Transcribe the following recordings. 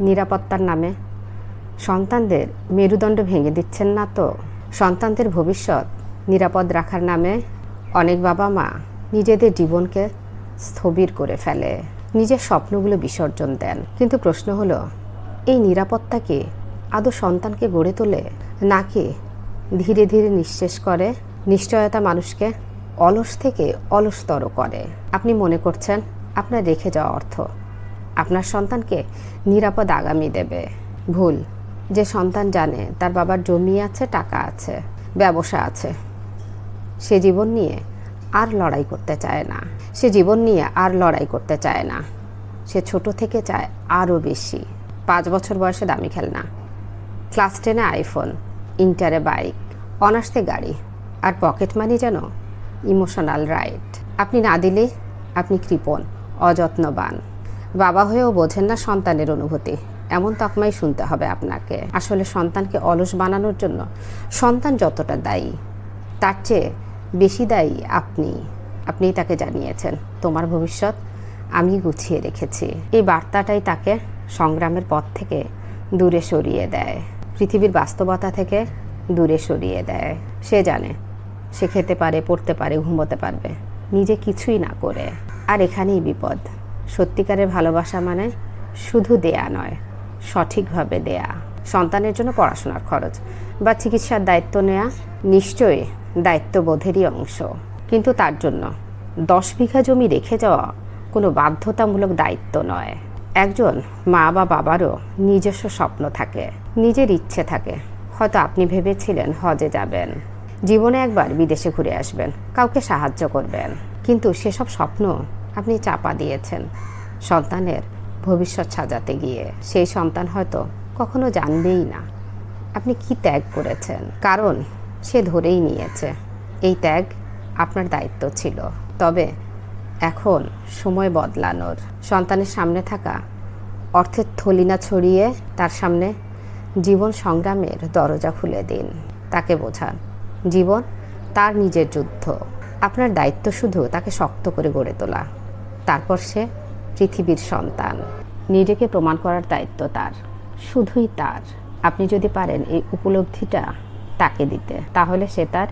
নিরাপত্তার নামে। সন্তানদের মেরুদণ্ড ভেঙে দিচ্ছেন না তো? সন্তানদের ভবিষ্যৎ নিরাপদ রাখার নামে অনেক বাবা মা নিজেদের জীবনকে স্থবির করে ফেলে, নিজের স্বপ্নগুলো বিসর্জন দেন। কিন্তু প্রশ্ন হলো, এই নিরাপত্তাকে আদৌ সন্তানকে গড়ে তোলে, নাকি ধীরে ধীরে নিঃশেষ করে, নিশ্চয়তা মানুষকে অলস থেকে অলসতর করে? আপনি মনে করছেন আপনার রেখে যাওয়া অর্থ। আপনার সন্তানকে নিরাপদ আগামী দেবে। ভুল। যে সন্তান জানে তার বাবার জমি আছে, টাকা আছে, ব্যবসা আছে, সে জীবন নিয়ে আর লড়াই করতে চায় না। সে জীবন নিয়ে আর লড়াই করতে চায় না। সে ছোট থেকে চায় আরও বেশি। পাঁচ বছর বয়সে দামি খেলনা। ক্লাস টেনে আইফোন, ইন্টারে বাইক, অনার্সে গাড়ি আর পকেট মানি যেন ইমোশনাল রাইট। আপনি না দিলে আপনি কৃপণ, অযত্নবান। বাবা হয়েও বোঝেন না সন্তানের অনুভূতি। এমন তকমাই শুনতে হবে আপনাকে। আসলে সন্তানকে অলস বানানোর জন্য সন্তান যতটা দায়ী, তার চেয়ে বেশি দায়ী আপনি। আপনি তাকে জানিয়েছেন, তোমার ভবিষ্যৎ আমি গুছিয়ে রেখেছি। এই বার্তাটাই তাকে সংগ্রামের পথ থেকে দূরে সরিয়ে দেয়। পৃথিবীর বাস্তবতা থেকে দূরে সরিয়ে দেয়। সে জানে, সে খেতে পারে, পড়তে পারে, ঘুমোতে পারবে। নিজে কিছুই না করে। আর এখানেই বিপদ। সত্যিকারের ভালোবাসা মানে শুধু দেয়া নয়, সঠিকভাবে দেয়া। সন্তানের জন্য পড়াশোনার খরচ বা চিকিৎসার দায়িত্ব নেয়া নিশ্চয়ই দায়িত্ববোধেরই অংশ। কিন্তু তার জন্য দশ বিঘা জমি রেখে যাওয়া কোনো বাধ্যতামূলক দায়িত্ব নয়। একজন মা বা বাবারও নিজস্ব স্বপ্ন থাকে, নিজের ইচ্ছে থাকে। হয়তো আপনি ভেবেছিলেন হজে যাবেন, জীবনে একবার বিদেশে ঘুরে আসবেন, কাউকে সাহায্য করবেন। কিন্তু সেসব স্বপ্ন আপনি চাপা দিয়েছেন। সন্তানের ভবিষ্যৎ সাজাতে গিয়ে। সেই সন্তান হয়তো কখনো জানবেই না। আপনি কি ত্যাগ করেছেন? কারণ সে ধরেই নিয়েছে। এই ত্যাগ আপনার দায়িত্ব ছিল। তবে এখন সময় বদলানোর। সন্তানের সামনে থাকা অর্থের থলিনা ছড়িয়ে তার সামনে জীবন সংগ্রামের দরজা খুলে দিন। তাকে বোঝান, জীবন তার নিজের যুদ্ধ। আপনার দায়িত্ব শুধু তাকে শক্ত করে গড়ে তোলা। তারপর সে পৃথিবীর সন্তান। নিজেকে প্রমাণ করার দায়িত্ব তার, শুধুই তার। আপনি যদি পারেন এই উপলব্ধিটা তাকে দিতে, তাহলে সে তার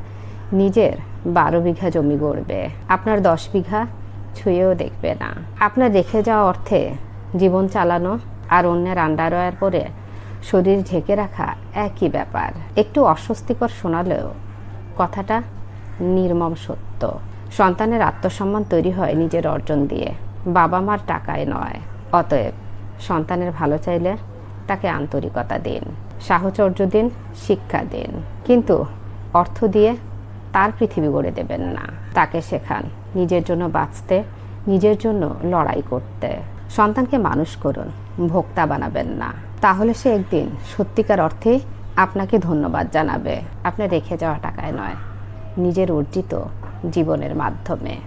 নিজের বারো বিঘা জমি গড়বে। আপনার দশ বিঘা ছুঁয়েও দেখবে না। আপনার রেখে যাওয়া অর্থে জীবন চালানো আর অন্যের আন্ডারওয়্যার পরে শরীর ঢেকে রাখা একই ব্যাপার। একটু অস্বস্তিকর শোনালেও কথাটা নির্মম সত্য। সন্তানের আত্মসম্মান তৈরি হয় নিজের অর্জন দিয়ে। বাবা মার টাকায় নয়। অতএব সন্তানের ভালো চাইলে তাকে আন্তরিকতা দিন, সাহচর্য দিন, শিক্ষা দিন। কিন্তু অর্থ দিয়ে তার পৃথিবী গড়ে দেবেন না। তাকে শেখান নিজের জন্য বাঁচতে, নিজের জন্য লড়াই করতে। সন্তানকে মানুষ করুন, ভোক্তা বানাবেন না। তাহলে সে একদিন সত্যিকার অর্থে আপনাকে ধন্যবাদ জানাবে। আপনি রেখে যাওয়া টাকায় নয়, নিজের অর্জিত জীবনের মাধ্যমে।